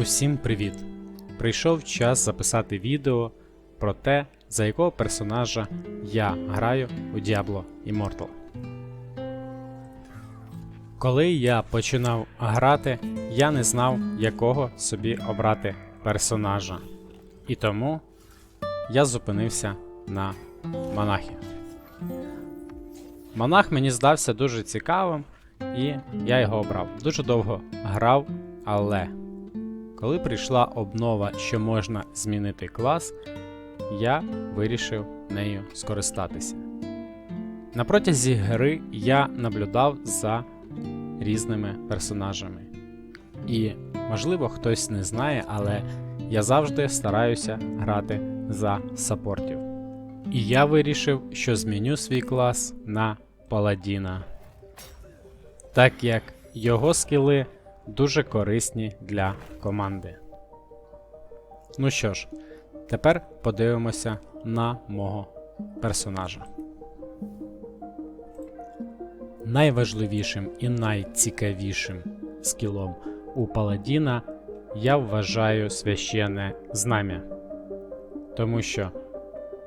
Усім привіт! Прийшов час записати відео про те, за якого персонажа я граю у Diablo Immortal. Коли я починав грати, я не знав, якого собі обрати персонажа. І тому я зупинився на монахі. Монах мені здався дуже цікавим, і я його обрав. Дуже довго грав, але коли прийшла обнова, що можна змінити клас, я вирішив нею скористатися. На протязі гри я наблюдав за різними персонажами. І, можливо, хтось не знає, але я завжди стараюся грати за саппортів. І я вирішив, що зміню свій клас на паладіна, так як його скіли дуже корисні для команди. Ну що ж, тепер подивимося на мого персонажа. Найважливішим і найцікавішим скілом у паладіна я вважаю священне знам'я, тому що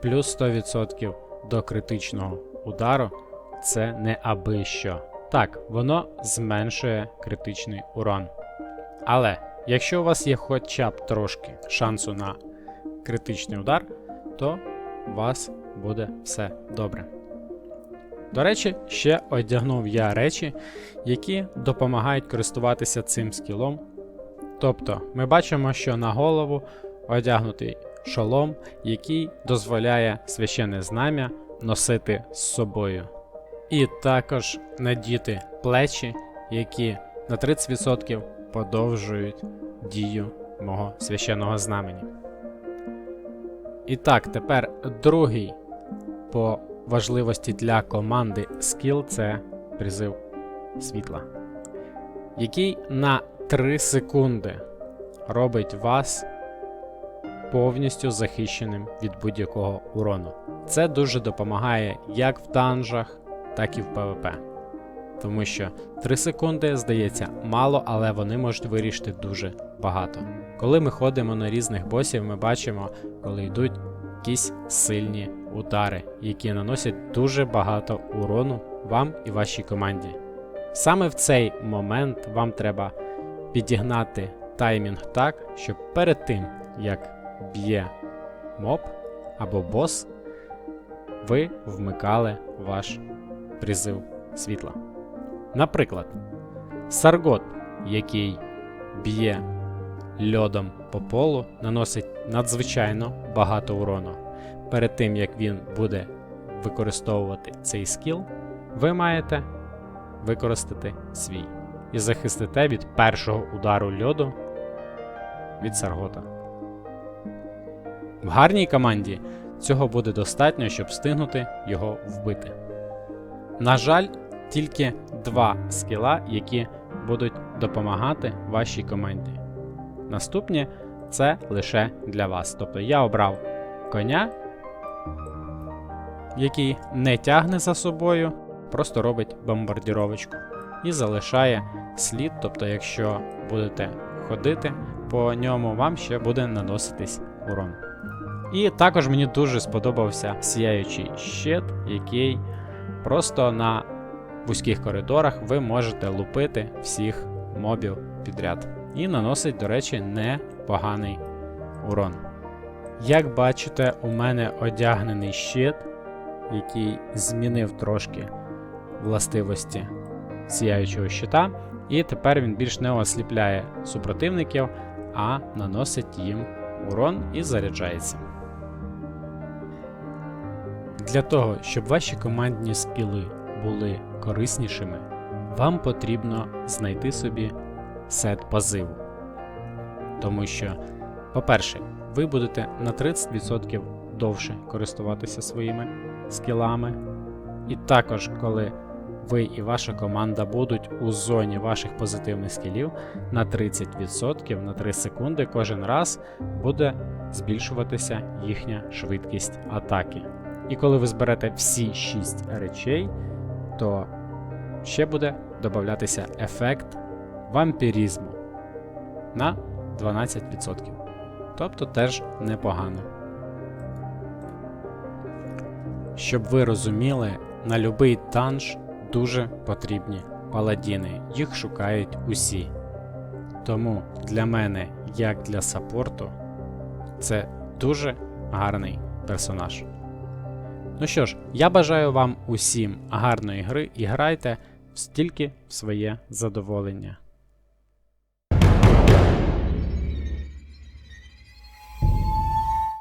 плюс 100% до критичного удару це не аби що. Так, воно зменшує критичний урон. Але якщо у вас є хоча б трошки шансу на критичний удар, то у вас буде все добре. До речі, ще одягнув я речі, які допомагають користуватися цим скілом. Тобто, ми бачимо, що на голову одягнутий шолом, який дозволяє священне знам'я носити з собою. І також надіти плечі, які на 30% подовжують дію мого священного знамені. І так, тепер другий по важливості для команди скіл це призив світла, який на 3 секунди робить вас повністю захищеним від будь-якого урону. Це дуже допомагає як в данжах, так і в ПВП. Тому що 3 секунди здається мало, але вони можуть вирішити дуже багато. Коли ми ходимо на різних босів, ми бачимо, коли йдуть якісь сильні удари, які наносять дуже багато урону вам і вашій команді. Саме в цей момент вам треба підігнати таймінг так, щоб перед тим, як б'є моб або бос, ви вмикали ваш призив світла. Наприклад, Саргот, який б'є льодом по полу, наносить надзвичайно багато урону. Перед тим як він буде використовувати цей скіл, ви маєте використати свій і захистите від першого удару льоду від Саргота. В гарній команді цього буде достатньо, щоб встигнути його вбити. На жаль, тільки два скіла, які будуть допомагати вашій команді. Наступні це лише для вас. Тобто я обрав коня, який не тягне за собою, просто робить бомбардіровочку і залишає слід. Тобто, якщо будете ходити по ньому, вам ще буде наноситись урон. І також мені дуже сподобався сіяючий щит, який просто на вузьких коридорах ви можете лупити всіх мобів підряд. І наносить, до речі, непоганий урон. Як бачите, у мене одягнений щит, який змінив трошки властивості сіяючого щита, і тепер він більш не осліпляє супротивників, а наносить їм урон і заряджається. Для того, щоб ваші командні скіли були кориснішими, вам потрібно знайти собі сет пазиву. Тому що, по-перше, ви будете на 30% довше користуватися своїми скілами. І також, коли ви і ваша команда будуть у зоні ваших позитивних скілів, на 30% на 3 секунди кожен раз буде збільшуватися їхня швидкість атаки. І коли ви зберете всі 6 речей, то ще буде додатися ефект вампірізму на 12%. Тобто теж непогано. Щоб ви розуміли, на любий танж дуже потрібні паладіни, їх шукають усі. Тому для мене, як для саппорту, це дуже гарний персонаж. Ну що ж, я бажаю вам усім гарної гри і грайте стільки в своє задоволення.